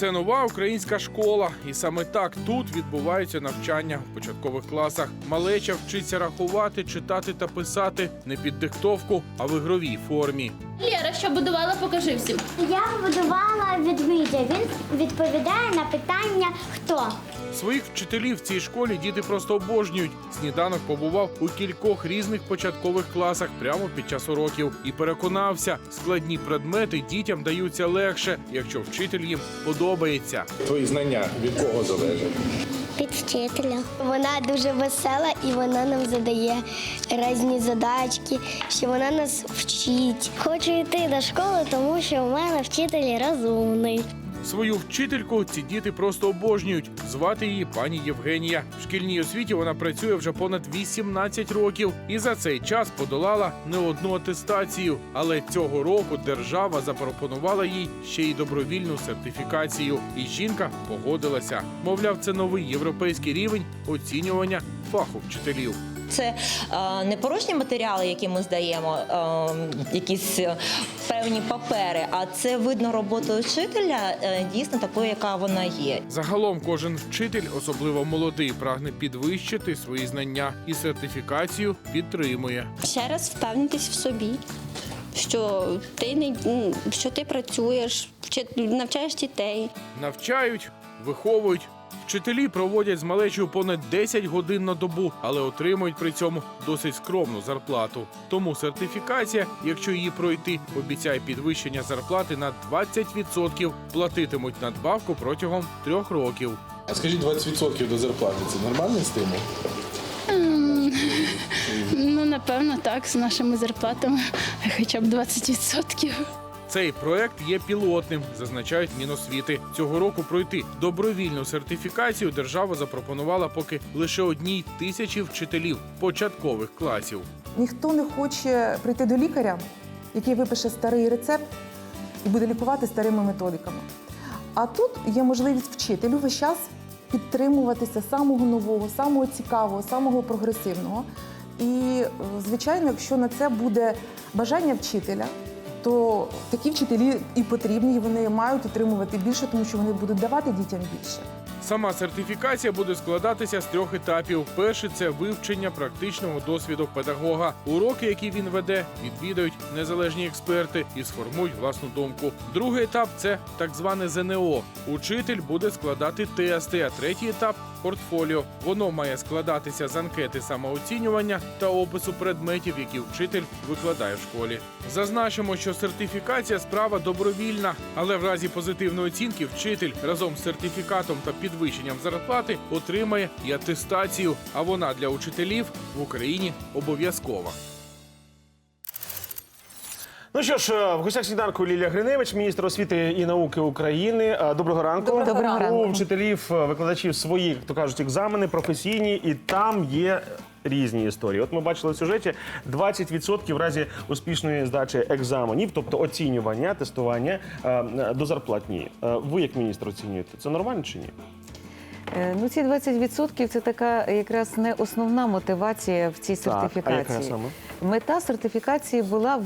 Це нова українська школа, і саме так тут відбуваються навчання в початкових класах. Малеча вчиться рахувати, читати та писати не під диктовку, а в ігровій формі. Лєра, що будувала, покажи всім. Я будувала відмідя. Він відповідає на питання хто. Своїх вчителів в цій школі діти просто обожнюють. Сніданок побував у кількох різних початкових класах прямо під час уроків і переконався, складні предмети дітям даються легше, якщо вчитель їм подобається. Твої знання від кого залежать? Під вчителя. Вона дуже весела і вона нам задає різні задачки, що вона нас вчить. Хочу йти до школи, тому що в мене вчитель розумний. Свою вчительку ці діти просто обожнюють. Звати її пані Євгенія. В шкільній освіті вона працює вже понад 18 років і за цей час подолала не одну атестацію. Але цього року держава запропонувала їй ще й добровільну сертифікацію. І жінка погодилася. Мовляв, це новий європейський рівень оцінювання фаху вчителів. Це е, не порожні матеріали, які ми здаємо, е, якісь е, певні папери, а це видно роботу вчителя е, дійсно такою, яка вона є. Загалом кожен вчитель, особливо молодий, прагне підвищити свої знання і сертифікацію підтримує. ще раз впевнитись в собі, що ти не що ти працюєш, навчаєш дітей. Навчають, виховують. Вчителі проводять з малечою понад 10 годин на добу, але отримують при цьому досить скромну зарплату. Тому сертифікація, якщо її пройти, обіцяє підвищення зарплати на 20%. Платитимуть надбавку протягом трьох років. А скажіть, 20% до зарплати це нормальний стимул? Ну, напевно, так, з нашими зарплатами хоча б 20%. Цей проект є пілотним, зазначають Міносвіти. Цього року пройти добровільну сертифікацію держава запропонувала поки лише одній тисячі вчителів початкових класів. Ніхто не хоче прийти до лікаря, який випише старий рецепт і буде лікувати старими методиками. А тут є можливість вчителю весь час підтримуватися самого нового, самого цікавого, самого прогресивного. І, е, звичайно, якщо на це буде бажання вчителя, то такі вчителі і потрібні, і вони мають отримувати більше, тому що вони будуть давати дітям більше. Сама сертифікація буде складатися з трьох етапів. Перший це вивчення практичного досвіду педагога. Уроки, які він веде, відвідають незалежні експерти і сформують власну думку. Другий етап це так зване ЗНО. Учитель буде складати тести. А третій етап портфоліо. Воно має складатися з анкети самооцінювання та опису предметів, які вчитель викладає в школі. Зазначимо, що сертифікація справа добровільна, але в разі позитивної оцінки вчитель разом з сертифікатом та підвищенням зарплати отримає і атестацію. А вона для учителів в Україні обов'язкова. Ну що ж, е, в гостях сніданку Лілія Гриневич, міністр освіти і науки України. Е, Доброго ранку. Доброго ранку. У вчителів, е, викладачів свої, як то кажуть, екзамени професійні, і там є різні історії. От ми бачили в сюжеті 20% в разі успішної здачі екзаменів, тобто оцінювання, тестування до зарплатні. Ви як міністр оцінюєте? Це нормально чи ні? Ну, ці 20% – це така якраз не основна мотивація в цій Так, а сертифікації. яка саме? Мета сертифікації була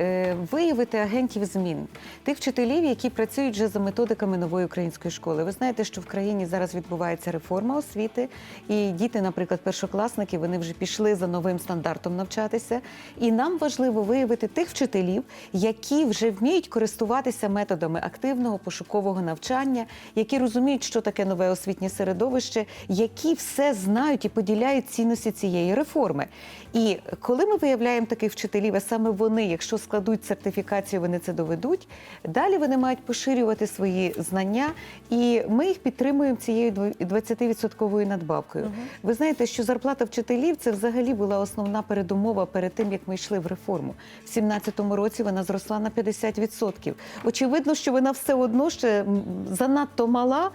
е, виявити агентів змін, тих вчителів, які працюють вже за методиками нової української школи. Ви знаєте, що в країні зараз відбувається реформа освіти, і діти, наприклад, першокласники, вони вже пішли за новим стандартом навчатися. І нам важливо виявити тих вчителів, які вже вміють користуватися методами активного пошукового навчання, які розуміють, що таке нове освітнє середовище, які все знають і поділяють цінності цієї реформи. І коли ми виявляємо таких вчителів, а саме вони, якщо складуть сертифікацію, вони це доведуть. Далі вони мають поширювати свої знання, і ми їх підтримуємо цією 20% надбавкою. Ви знаєте, що зарплата вчителів це взагалі була основна передумова перед тим, як ми йшли в реформу. В 2017 році вона зросла на 50%. Очевидно, що вона все одно ще занадто мала.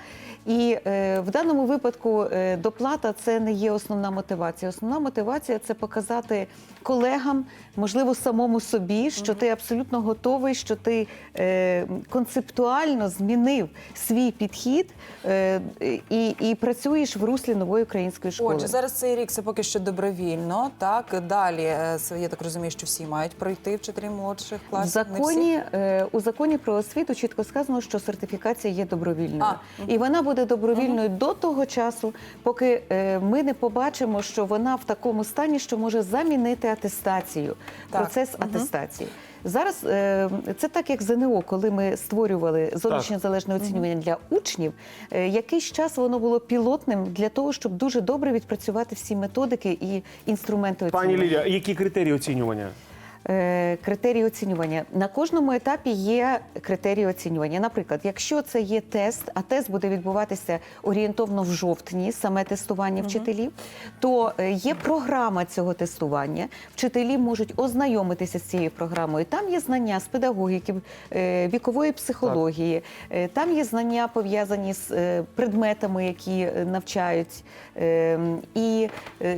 І е, в даному випадку е, доплата це не є основна мотивація. Основна мотивація це показати колегам. Колегам, можливо, самому собі, що ти абсолютно готовий, що ти е, концептуально змінив свій підхід е, і, і працюєш в руслі нової української школи. Отже, зараз цей рік це поки що добровільно. Так далі е, я так розумію, що всі мають пройти вчителі молодших В класів. не всі? законі е, у законі про освіту чітко сказано, що сертифікація є добровільною, А, і вона буде добровільною до того часу, поки е, ми не побачимо, що вона в такому стані, що може замінити атестацію, Так. процес атестації. Зараз е, це так, як ЗНО, коли ми створювали зовнішнє залежне оцінювання для учнів. Е, якийсь час воно було пілотним для того, щоб дуже добре відпрацювати всі методики і інструменти Пані оцінювання. Лілія, які критерії оцінювання? Е, Критерії оцінювання на кожному етапі є критерії оцінювання. Наприклад, якщо це є тест, а тест буде відбуватися орієнтовно в жовтні, саме тестування вчителів, то е, є програма цього тестування. Вчителі можуть ознайомитися з цією програмою. Там є знання з педагогіки, е, вікової психології, е, там є знання пов'язані з предметами, які навчають. Е, І е,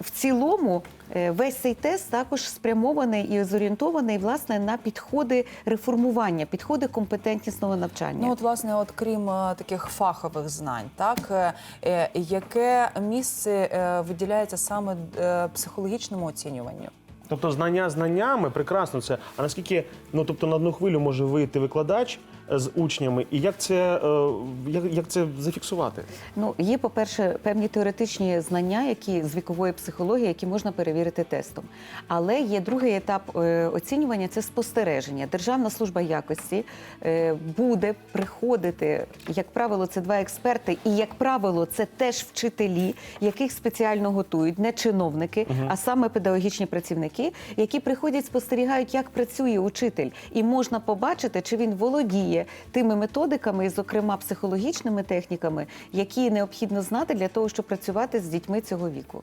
в цілому весь цей тест також спрямований і зорієнтований власне на підходи реформування, підходи компетентнісного навчання. Ну от власне, от крім е, таких фахових знань, так е, е, яке місце е, виділяється саме е, психологічному оцінюванню? Тобто знання знаннями прекрасно це. А наскільки ну тобто на одну хвилю може вийти викладач е, з учнями, і як це, е, як, як це зафіксувати? Ну, є, по-перше, певні теоретичні знання, які з вікової психології, які можна перевірити тестом. Але є другий етап е, оцінювання це спостереження. Державна служба якості е, буде приходити, як правило, це два експерти, і як правило, це теж вчителі, яких спеціально готують, не чиновники, а саме педагогічні працівники, які приходять, спостерігають, як працює учитель, і можна побачити, чи він володіє тими методиками, і, зокрема психологічними техніками, які необхідно знати для того, щоб працювати з дітьми цього віку.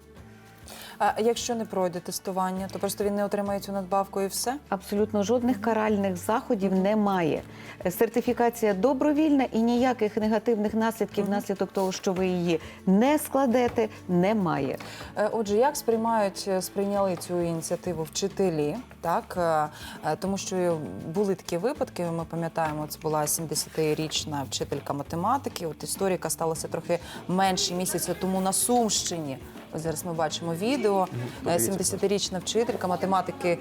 А якщо не пройде тестування, то просто він не отримає цю надбавку і все? Абсолютно жодних каральних заходів немає. Сертифікація добровільна і ніяких негативних наслідків внаслідок того, що ви її не складете, немає. Е, Отже, як сприймають, е, сприйняли цю ініціативу вчителі, так е, е, тому що були такі випадки. Ми пам'ятаємо, це була 70-річна вчителька математики. От історія яка сталася трохи менше місяця тому на Сумщині. Ось зараз ми бачимо відео. Е, 70-річна вчителька математики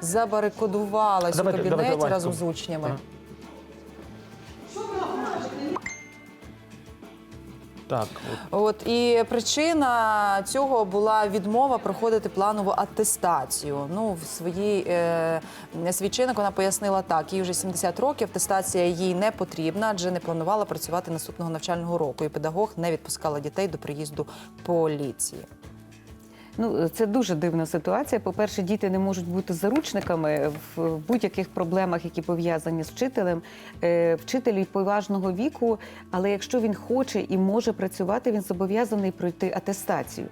забарикодувалась у кабінеті давайте, разом з учнями. Ага. Так, от. І причина цього була відмова проходити планову атестацію. Ну, в своїй е, свій вона пояснила так: їй вже 70 років, атестація їй не потрібна, адже не планувала працювати наступного навчального року. І педагог не відпускала дітей до приїзду поліції. Ну, це дуже дивна ситуація. По-перше, діти не можуть бути заручниками в будь-яких проблемах, які пов'язані з вчителем. Е, Вчитель поважного віку, але якщо він хоче і може працювати, він зобов'язаний пройти атестацію.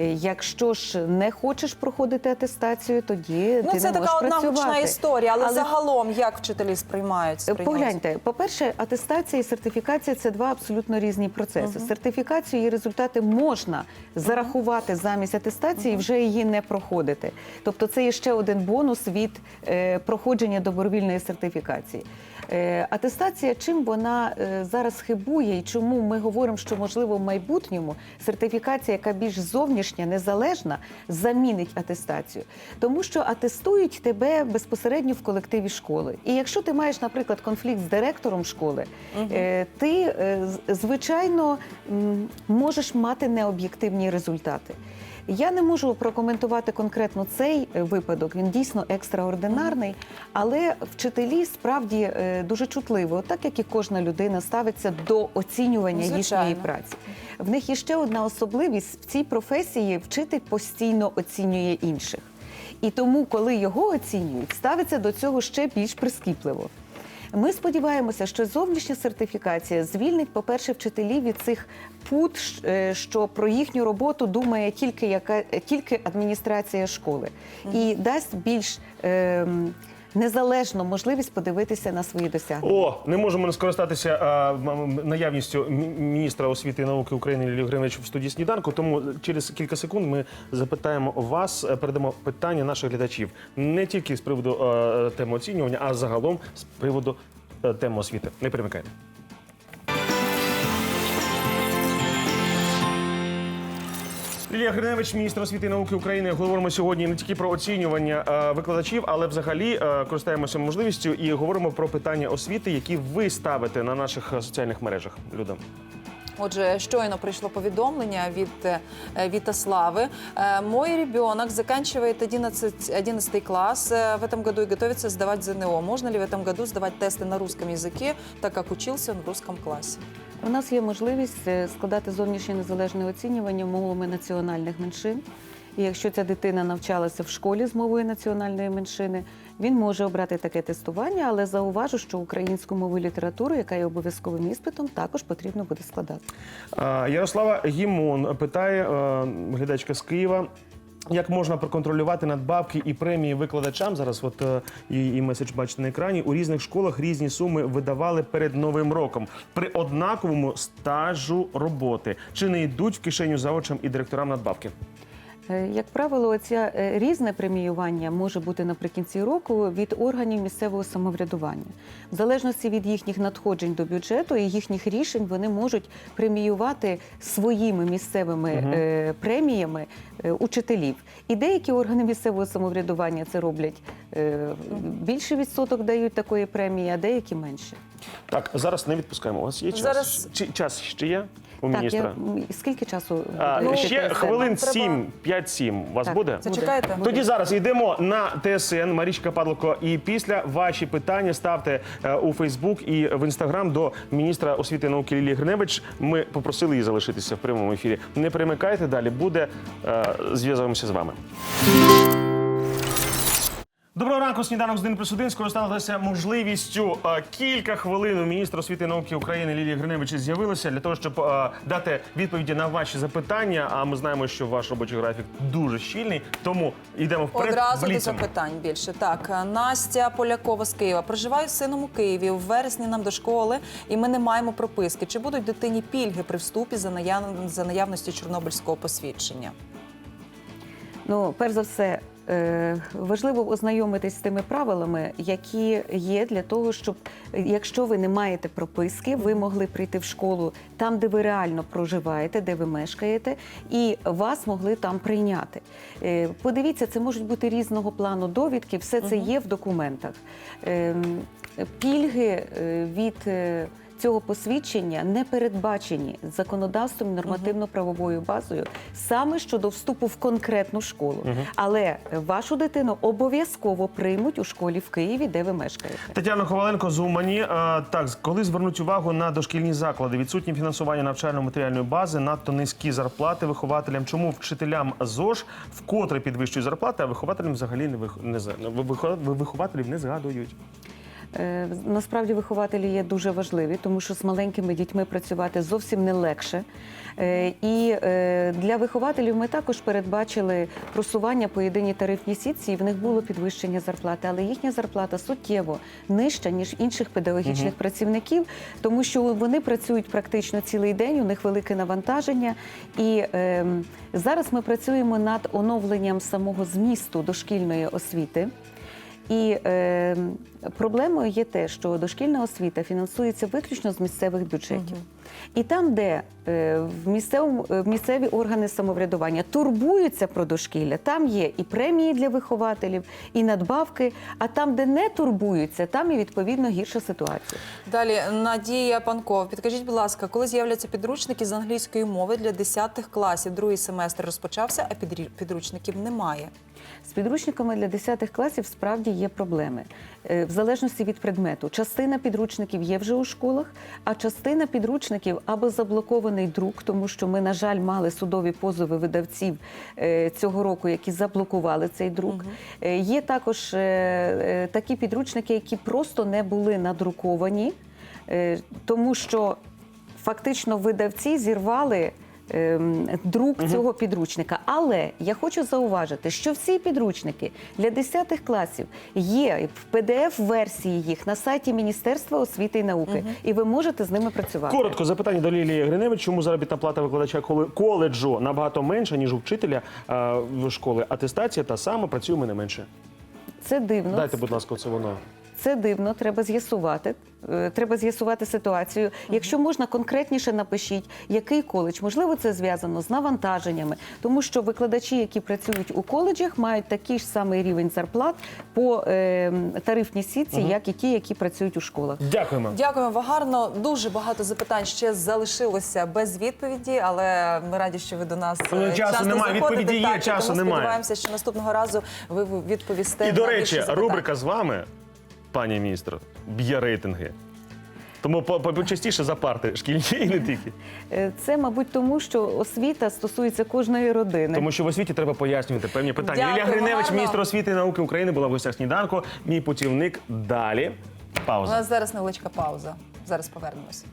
Е, Якщо ж не хочеш проходити атестацію, тоді Ну, ти це не така можеш одна працювати. гучна історія, але, Але- загалом як вчителі сприймають сприйняли? Погляньте, по-перше, атестація і сертифікація це два абсолютно різні процеси. Сертифікацію її результати можна зарахувати замість атестації і вже її не проходити. Тобто це є ще один бонус від е, проходження добровільної сертифікації. Е, атестація, чим вона е, зараз хибує і чому ми говоримо, що можливо в майбутньому сертифікація, яка більш зовнішня, незалежна, замінить атестацію, тому що атестують тебе безпосередньо в колективі школи. І якщо ти маєш, наприклад, конфлікт з директором школи, угу. ти е, звичайно можеш мати необ'єктивні результати. Я не можу прокоментувати конкретно цей е, випадок. Він дійсно екстраординарний, але вчителі справді е, дуже чутливо, так як і кожна людина, ставиться до оцінювання Ну, їхньої праці. В них є ще одна особливість в цій професії: вчитель постійно оцінює інших. І тому, коли його оцінюють, ставиться до цього ще більш прискіпливо. Ми сподіваємося, що зовнішня сертифікація звільнить, по-перше, вчителів від цих пут, е, що про їхню роботу думає тільки яка тільки адміністрація школи, і дасть більш ем, незалежно можливість подивитися на свої досягнення. О, не можемо не скористатися а, наявністю міністра освіти і науки України Лілі Гриневич в студії сніданку. Тому через кілька секунд ми запитаємо вас, е, передамо питання наших глядачів не тільки з приводу е, теми оцінювання, а загалом з приводу е, теми освіти. Не перемикайте. Лілія Гриневич, міністр освіти і науки України. Говоримо сьогодні не тільки про оцінювання е, викладачів, але взагалі е, користаємося можливістю і говоримо про питання освіти, які ви ставите на наших е, соціальних мережах. Люда. Отже, щойно прийшло повідомлення від е, Витаславы. Э, Мой ребенок заканчивает 11, 11 класс э, в этом году и готовится сдавать ЗНО. Можно ли в этом году сдавать тесты на русском языке, так как учился он в русском классе? У нас є можливість е, складати зовнішнє незалежне оцінювання мовами національних меншин. І якщо ця дитина навчалася в школі з мовою національної меншини, він може обрати таке тестування, але зауважу, що українську мову літературу, яка є обов'язковим іспитом, також потрібно буде складати. Ярослава Гімон питає е, глядачка з Києва. Як можна проконтролювати надбавки і премії викладачам? Зараз от е, і, і меседж бачите на екрані. У різних школах різні суми видавали перед новим роком при однаковому стажу роботи. Чи не йдуть в кишеню завучам і директорам надбавки? Е, Як правило, оця е, різне преміювання може бути наприкінці року від органів місцевого самоврядування. В залежності від їхніх надходжень до бюджету і їхніх рішень вони можуть преміювати своїми місцевими е, преміями е, учителів. І деякі органи місцевого самоврядування це роблять більше відсоток дають такої премії, а деякі менше. Так, зараз не відпускаємо. У вас є час? Зараз- Чи час ще є у Так, міністра? я скільки часу А, ви ще хвилин 7, 5-7 у вас Так. буде? Зачекайте. Тоді зараз йдемо на ТСН Марічка Падлко. І після ваші питання ставте е, у Фейсбук і в Інстаграм до міністра освіти і науки Лілії Гриневич. Ми попросили її залишитися в прямому ефірі. Не перемикайте далі. Буде е, зв'язуємося з вами. Ранку, сніданок з 1 плюс 1 скористалися можливістю е, кілька хвилин у міністра освіти і науки України Лілії Гриневич з'явилася для того, щоб е, дати відповіді на ваші запитання. А ми знаємо, що ваш робочий графік дуже щільний, тому йдемо вперед. Одразу до запитань більше. Так, Настя Полякова з Києва проживає з сином у Києві. В вересні нам до школи, і ми не маємо прописки. Чи будуть дитині пільги при вступі за наяв- за наявності чорнобильського посвідчення? Ну, перш за все, важливо ознайомитись з тими правилами, які є для того, щоб е, якщо ви не маєте прописки, ви могли прийти в школу там, де ви реально проживаєте, де ви мешкаєте, і вас могли там прийняти. Е, Подивіться, це можуть бути різного плану довідки, все це є в документах. Ем, Пільги е, від е, цього посвідчення не передбачені законодавством нормативно-правовою базою саме щодо вступу в конкретну школу. Але вашу дитину обов'язково приймуть у школі в Києві, де ви мешкаєте. Тетяна Коваленко з Умані. Е, Так, коли звернуть увагу на дошкільні заклади, відсутнє фінансування навчально-матеріальної бази, надто низькі зарплати вихователям. Чому вчителям ЗОЖ вкотре підвищують зарплати, а вихователям взагалі не вих... не вихователів не згадують. Е, Насправді вихователі є дуже важливі, тому що з маленькими дітьми працювати зовсім не легше. Е, І е, для вихователів ми також передбачили просування по єдиній тарифній сітці, і в них було підвищення зарплати, але їхня зарплата суттєво нижча ніж інших педагогічних працівників, тому що вони працюють практично цілий день. У них велике навантаження. І е, зараз ми працюємо над оновленням самого змісту дошкільної освіти. І е, проблемою є те, що дошкільна освіта фінансується виключно з місцевих бюджетів. І там, де е, в, місцевому, е, в місцеві органи самоврядування турбуються про дошкілля, там є і премії для вихователів, і надбавки. А там, де не турбуються, там і відповідно гірша ситуація. Далі Надія Панкова. Підкажіть, будь ласка, коли з'являться підручники з англійської мови для 10 класів? Другий семестр розпочався, а підручників немає. З підручниками для 10 класів справді є проблеми. Е, В залежності від предмету. Частина підручників є вже у школах, а частина підручників або заблокований друк, тому що ми, на жаль, мали судові позови видавців е, цього року, які заблокували цей друк. Е, Є також такі підручники, які просто не були надруковані, тому що фактично видавці зірвали ем, друк цього підручника. Але я хочу зауважити, що всі підручники для 10 класів є в PDF-версії їх на сайті Міністерства освіти і науки, і ви можете з ними працювати. Коротко запитання до Лілії Гриневич, чому заробітна плата викладача коле- коледжу набагато менша, ніж у вчителя е, в школи. Атестація та сама, працюємо не менше. Це дивно. Дайте, будь ласка, це воно. Це дивно, треба з'ясувати. Е, Треба з'ясувати ситуацію. Якщо можна конкретніше напишіть, який коледж, можливо, це зв'язано з навантаженнями, тому що викладачі, які працюють у коледжах, мають такий ж самий рівень зарплат по е, тарифній сітці, як і ті, які працюють у школах. Дякуємо. Дякуємо вам гарно. Дуже багато запитань ще залишилося без відповіді, але ми раді, що ви до нас е, часу часто немає, заходите. відповіді є, Так, часу тому немає. Сподіваємося, що наступного разу ви відповісте. І, до речі, рубрика з вами, пані міністр, б'є рейтинги. Тому по- по- почастіше за парти шкільні і не тільки. Е, Це, мабуть, тому що освіта стосується кожної родини. Тому що в освіті треба пояснювати певні питання. Дякую, Лілія Гриневич, гарно. міністр освіти і науки України, була в гостях сніданку. Мій путівник. Далі. Пауза. У нас зараз невеличка пауза. Зараз повернемось.